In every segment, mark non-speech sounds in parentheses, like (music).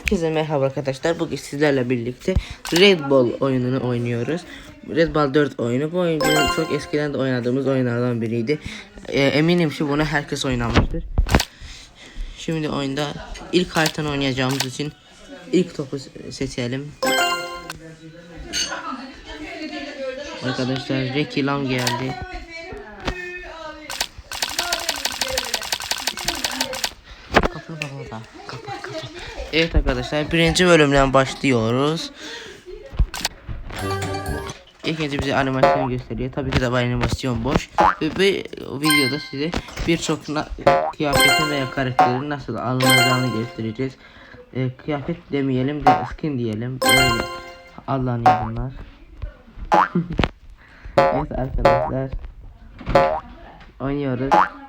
Herkese merhaba arkadaşlar. Bugün sizlerle birlikte Red Bull oyununu oynuyoruz. Red Bull 4 oyunu. Bu oyun çok eskiden de oynadığımız oyunlardan biriydi. Ee, eminim ki bunu herkes oynamıştır. Şimdi oyunda ilk haritanı oynayacağımız için ilk topu se- seçelim. Arkadaşlar Ricky Lam geldi. Evet arkadaşlar birinci bölümden başlıyoruz. İlk önce bize animasyon gösteriyor. Tabii ki de bu animasyon boş. Ve bu videoda size birçok kıyafetin veya karakterin nasıl alınacağını göstereceğiz. Ee, kıyafet demeyelim de skin diyelim. Öyle adlanıyor bunlar. (laughs) evet arkadaşlar. Oynuyoruz.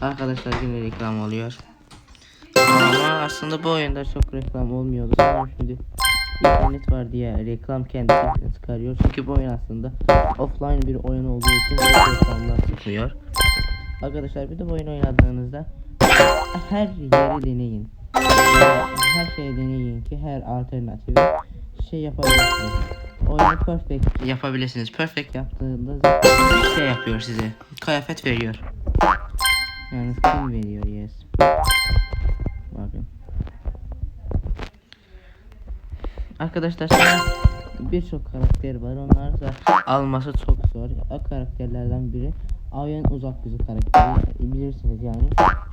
Arkadaşlar yine reklam oluyor. Ama aslında bu oyunda çok reklam olmuyordu. Sanırım şimdi internet var diye reklam kendisi çıkarıyor. Çünkü bu oyun aslında offline bir oyun olduğu için reklamlar çıkıyor. Arkadaşlar bir de bu oyunu oynadığınızda her yeri deneyin. Her şeyi deneyin ki her alternatifi şey yapabilirsiniz. Oyunu perfect yapabilirsiniz. Perfect yaptığında şey yapıyor size. Kıyafet veriyor. Yani skin veriyor yes. Bakın. Arkadaşlar birçok karakter var. Onlar da alması çok zor. O karakterlerden biri Ayan uzak yüzü karakteri. Bilirsiniz yani.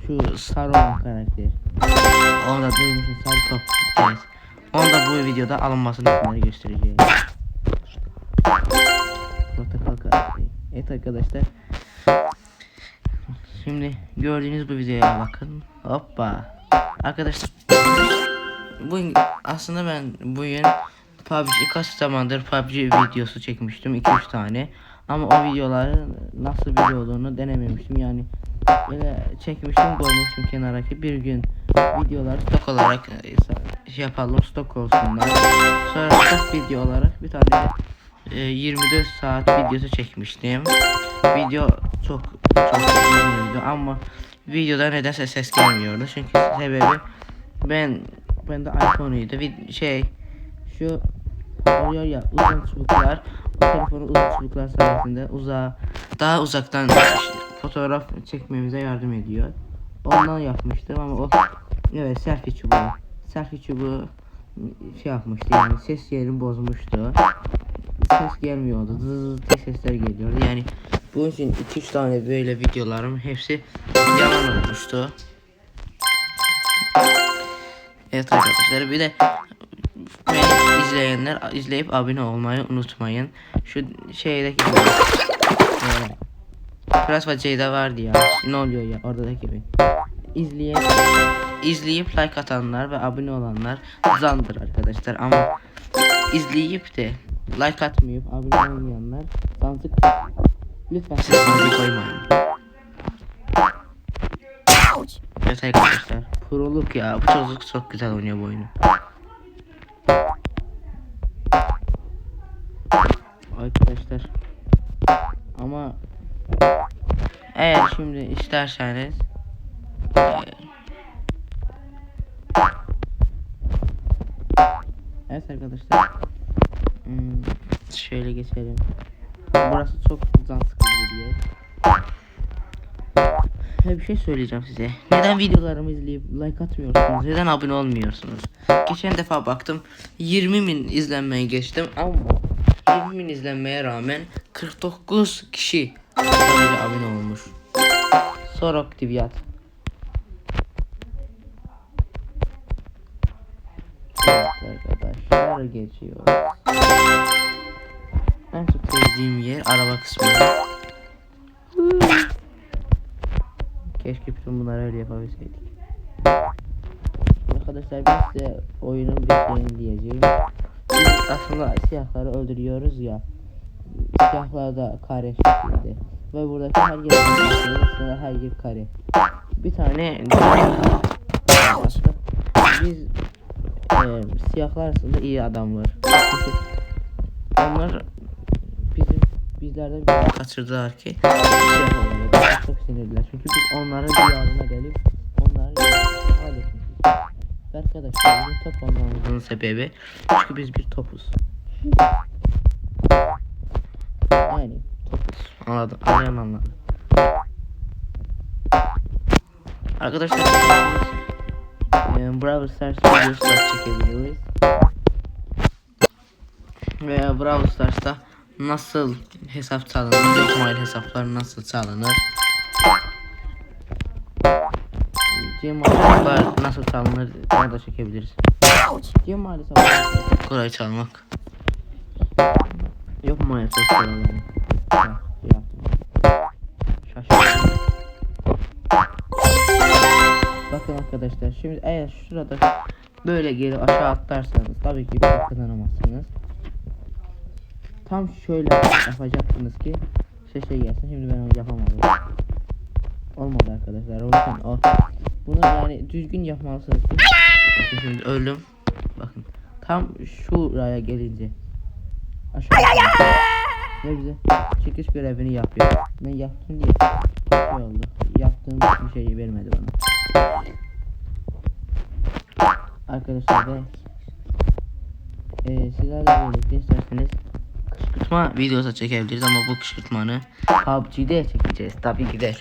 Şu sarı olan karakter. Onu da duymuşsun sarı top. Evet. Onu da bu videoda alınmasını sizlere göstereceğim. Protokol karakteri. Evet arkadaşlar. Şimdi gördüğünüz bu videoya bakın. Hoppa. Arkadaşlar bu aslında ben bugün PUBG kaç zamandır PUBG videosu çekmiştim 2-3 tane. Ama o videoların nasıl video olduğunu denememiştim. Yani böyle çekmiştim koymuştum kenara ki bir gün videoları stok olarak e, şey yapalım stok olsunlar. Sonra stok video olarak bir tane e, 24 saat videosu çekmiştim. Video çok uzundu ama videoda nedense ses gelmiyordu. Çünkü sebebi ben bende iPhone'uydu. Vid- Şey şu oluyor ya uzun çubuklar o telefonu uzun çubuklar sayesinde uzağa daha uzaktan fotoğraf çekmemize yardım ediyor. Ondan yapmıştım ama o evet selfie çubuğu. Selfie çubuğu şey yapmıştı yani ses yerini bozmuştu. Ses gelmiyordu. Zız sesler geliyordu. Yani bunun için 2-3 tane böyle videolarım hepsi yalan olmuştu. Evet arkadaşlar bir de izleyenler izleyip abone olmayı unutmayın. Şu şeydeki gibi. Ee, vardı ya. Ne oluyor ya oradaki gibi. İzleyen izleyip like atanlar ve abone olanlar zandır arkadaşlar ama izleyip de like atmayıp abone olmayanlar zantık lütfen. Zantık koymayın. Evet arkadaşlar proluk ya. Bu çocuk çok güzel oynuyor bu oyunu. Arkadaşlar. Ama eğer şimdi isterseniz Evet arkadaşlar. Hmm, şöyle geçelim. Burası çok can yer Ve bir şey söyleyeceğim size. Neden videolarımı izleyip like atmıyorsunuz? Neden abone olmuyorsunuz? Geçen defa baktım 20 bin izlenmeye geçtim ama 20 bin izlenmeye rağmen 49 kişi abone olmuş. Sorok Diviyat. Evet arkadaşlar geçiyor. En çok sevdiğim yer araba kısmı. Keşke bütün bunları öyle yapabilseydik. Arkadaşlar ben size oyunun bittiğini diyeceğim. Biz aslında siyahları öldürüyoruz ya. Siyahlar da kare şeklinde. Ve buradaki her yer aslında her yer kare. Bir tane biz e, siyahlar aslında iyi adamlar. Çünkü onlar bizim bizlerden bir kaçırdılar ki siyah. Çok sinirliler. Çünkü biz onların diyarına gelip onların halletmişiz. Ve arkadaşlar bizim top olmamızın sebebi çünkü biz bir topuz. Yani topuz. Anladım. Anlayan anladı. Arkadaşlar e, Brawl Stars videosu çekebiliriz. Veya Brawl Stars'ta nasıl hesap çalınır, Gmail hesapları nasıl çalınır, Hesaplar nasıl çalınır onu da çekebiliriz. Gmail hesapları kolay çalmak. Yok maalesef çalınır. Şaşırdım. Bakın arkadaşlar şimdi eğer şurada böyle geri aşağı atlarsanız tabii ki kazanamazsınız. Tam şöyle yapacaksınız ki şey şey gelsin. Şimdi ben onu yapamadım. Olmadı arkadaşlar. O yüzden o bunu yani düzgün yapmalısınız. Bakın şimdi öldüm. Bakın tam şuraya gelince aşağı ve bize çıkış görevini yapıyor. Ben yaptım diye şey oldu. Yaptığım bir şeyi vermedi bana. Arkadaşlar ve e, sizlerle birlikte isterseniz kışkırtma videosu çekebiliriz ama bu kışkırtmanı PUBG'de çekeceğiz tabii ki de.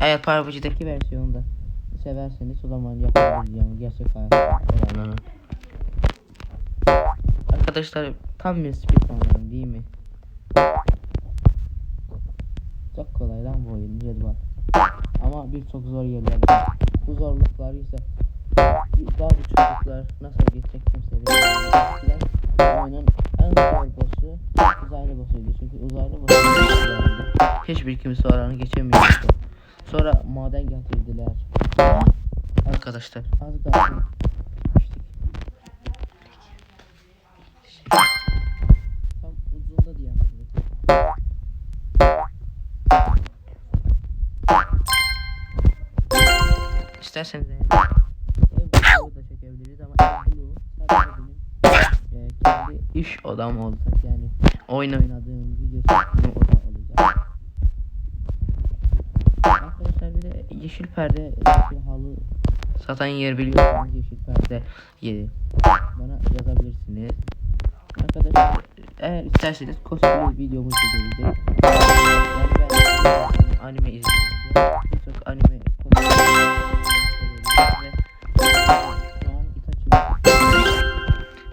Eğer PUBG'deki versiyonu da severseniz o zaman yapabiliriz yani gerçek hayat olanları. Arkadaşlar tam bir speedrun değil mi? Çok kolay lan bu oyun Cedval. Ama birçok zor yerler var. Bu zorluklar ise bazı çocuklar nasıl geçecek kimse bilmiyor. Oyunun en zor boss'u uzaylı boss'uydu. Çünkü uzaylı boss'u hiçbir kimse oranı geçemiyordu. Sonra maden getirdiler. Arkadaşlar az düştük. Tam diye anladım. İsterseniz ev bloğu da çekebiliriz ama ev bloğu sadece benim e, kendi iş odam olacak yani oyun oynadığım video çektiğim yeşil perde yeşil halı satan yer biliyorsanız yeşil perde yeri bana yazabilirsiniz. Arkadaşlar eğer isterseniz cosplay videomuzu da Yani ben anime izliyorum. Birçok anime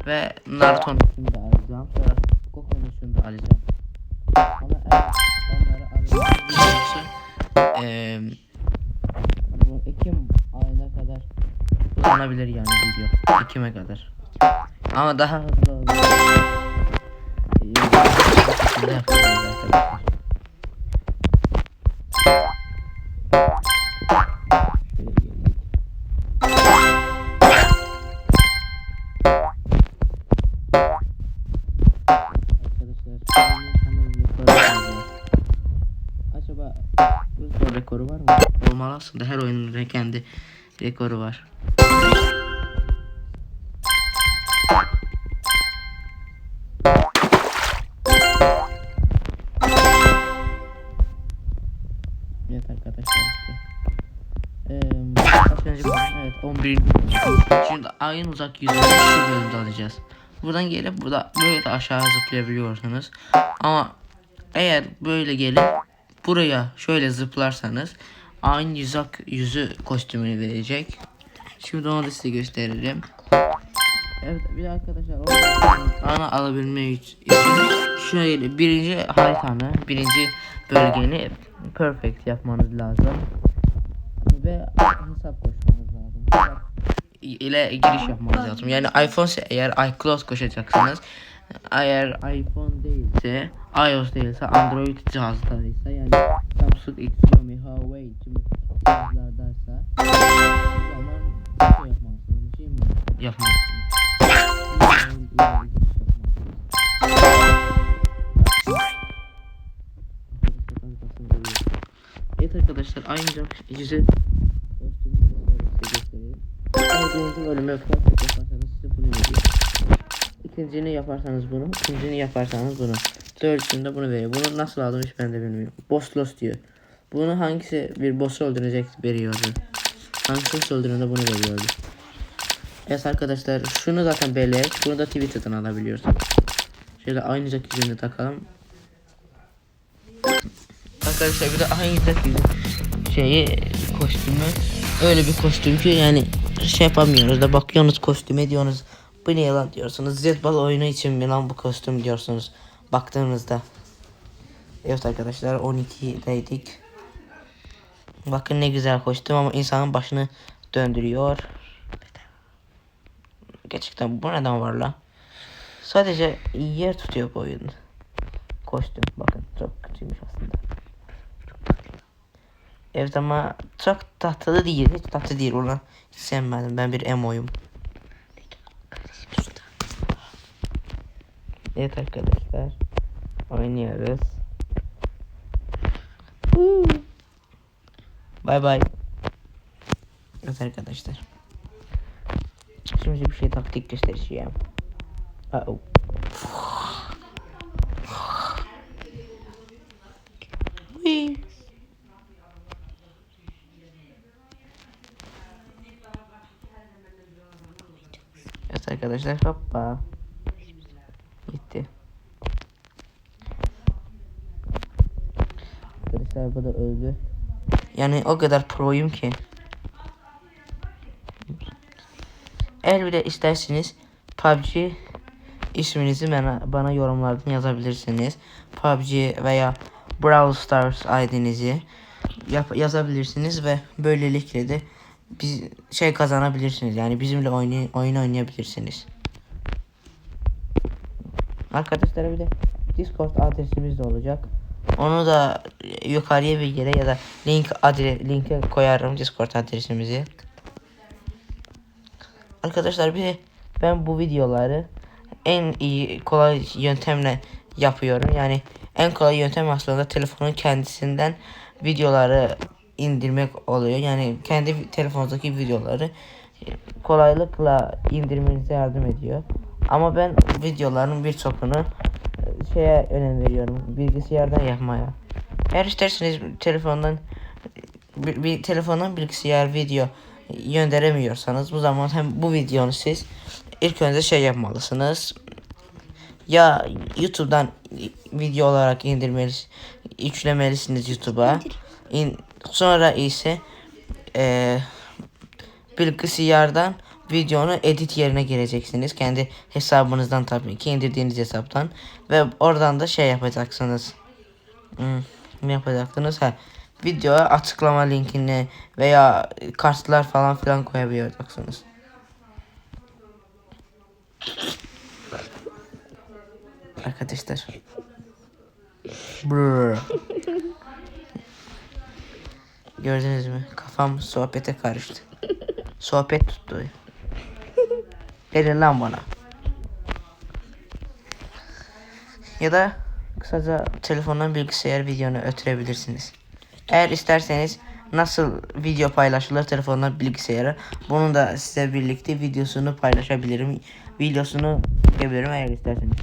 ve Naruto'nun da alacağım. Sonra Goku'nun da alacağım. Ama eğer onları alacağım. Ee, 2 ayda kadar uzanabilir yani video. 2'me kadar. Ama daha hızlı. Ee, Acaba bu rekoru var mı? Olmalı aslında her oyunun kendi rekoru var. Evet arkadaşlar işte. Kaç önce evet 11 Şimdi ayın uzak yüzünü şu bölümde alacağız. Buradan gelip burada böyle aşağı zıplayabiliyorsunuz. Ama eğer böyle gelip buraya şöyle zıplarsanız ayın uzak yüzü kostümünü verecek. Şimdi onu da size gösteririm. Evet bir arkadaşlar o ana alabilmek için şöyle birinci haritanı, birinci bölgeni perfect yapmanız lazım. Ve hesap koşmanız lazım. Hesap ile giriş yapmanız lazım. Yani iPhone eğer iCloud koşacaksınız. Eğer iPhone değilse, iOS değilse, Android cihazlarıysa yani Samsung, Xiaomi, Huawei gibi cihazlardaysa o zaman şey yapmalısınız. Şey mi yapmalısınız? Evet arkadaşlar yaparsanız size bunu veriyor. İkincini yaparsanız bunu, ikincini yaparsanız bunu. Dördüncünde bunu veriyor. Bunu nasıl aldım hiç ben de bilmiyorum. Boss loss diyor. Bunu hangisi bir boss'u öldürecek veriyordu. Hangi öldürende bunu veriyordu. Evet arkadaşlar şunu zaten bellek. Bunu da Twitter'dan alabiliyorsunuz. Şöyle aynı yüzünü takalım. Arkadaşlar bir de aynı şeyi kostümü öyle bir kostüm ki yani şey yapamıyoruz da bakıyorsunuz kostüme diyorsunuz bu ne lan diyorsunuz Zedball oyunu için mi lan bu kostüm diyorsunuz baktığınızda Evet arkadaşlar 12'deydik Bakın ne güzel kostüm ama insanın başını döndürüyor Gerçekten bu neden var la Sadece yer tutuyor bu oyun Kostüm bakın çok kötüymüş aslında Evet ama çok tatlı değil. Hiç tatlı değil ulan. Hiç sevmedim. Ben bir emoyum. Evet arkadaşlar. Oynuyoruz. Bay bay. Evet arkadaşlar. Şimdi bir şey taktik göstereceğim. Uh -oh. Evet arkadaşlar hoppa. Bu da öldü. Yani o kadar proyum ki. Eğer bir de isterseniz PUBG isminizi bana, bana yorumlardan yazabilirsiniz. PUBG veya Brawl Stars ID'nizi yap, yazabilirsiniz ve böylelikle de biz şey kazanabilirsiniz. Yani bizimle oyun oyun oynayabilirsiniz. Arkadaşlar bir de Discord adresimiz de olacak. Onu da yukarıya bir yere ya da link adre linke koyarım Discord adresimizi. Arkadaşlar bir ben bu videoları en iyi kolay yöntemle yapıyorum. Yani en kolay yöntem aslında telefonun kendisinden videoları indirmek oluyor. Yani kendi telefonunuzdaki videoları kolaylıkla indirmenize yardım ediyor. Ama ben videoların birçokunu şeye önem veriyorum. Bilgisayardan yapmaya. Eğer isterseniz telefondan bir, bir telefondan bilgisayar video gönderemiyorsanız bu zaman hem bu videonu siz ilk önce şey yapmalısınız. Ya YouTube'dan video olarak indirmelis, yüklemelisiniz YouTube'a. İn, sonra ise e, bilgisayardan videonu edit yerine gireceksiniz. Kendi hesabınızdan tabii ki indirdiğiniz hesaptan. Ve oradan da şey yapacaksınız. Hmm, ne yapacaksınız? Ha, videoya açıklama linkini veya kartlar falan filan koyabileceksiniz. Arkadaşlar. (laughs) Gördünüz mü? Kafam sohbete karıştı. Sohbet tuttu. Verin lan bana. Ya da kısaca telefondan bilgisayar videonu ötürebilirsiniz. Eğer isterseniz nasıl video paylaşılır telefondan bilgisayara bunun da size birlikte videosunu paylaşabilirim. Videosunu çekebilirim eğer isterseniz.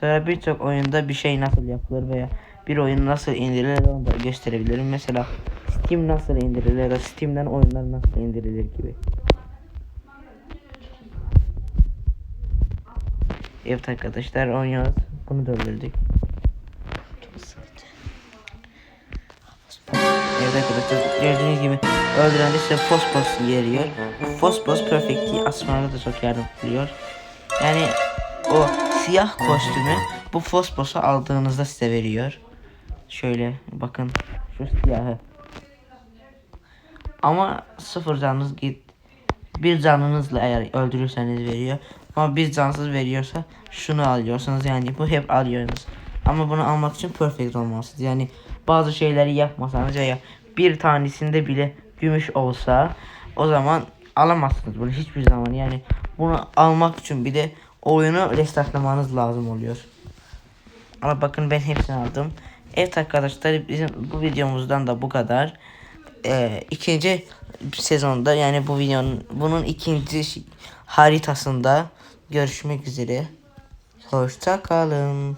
Sonra birçok oyunda bir şey nasıl yapılır veya bir oyun nasıl indirilir onu da gösterebilirim. Mesela Steam nasıl indirilir ya da Steam'den oyunlar nasıl indirilir gibi. Evet arkadaşlar oynuyoruz. Bunu da öldürdük. Evet arkadaşlar gördüğünüz gibi öldüren de size Fospos veriyor. Fospos Perfect'i asmana da çok yardım ediyor. Yani o siyah kostümü bu Fospos'u aldığınızda size veriyor. Şöyle bakın şu siyahı. Ama sıfır canınız git. Bir canınızla eğer öldürürseniz veriyor. Ama bir cansız veriyorsa şunu alıyorsunuz yani bu hep alıyorsunuz. Ama bunu almak için perfect olmalısınız. Yani bazı şeyleri yapmasanız ya bir tanesinde bile gümüş olsa o zaman alamazsınız bunu hiçbir zaman. Yani bunu almak için bir de oyunu restartlamanız lazım oluyor. Ama bakın ben hepsini aldım. Evet arkadaşlar bizim bu videomuzdan da bu kadar. Ee, ikinci sezonda yani bu videonun bunun ikinci haritasında görüşmek üzere. Hoşça kalın.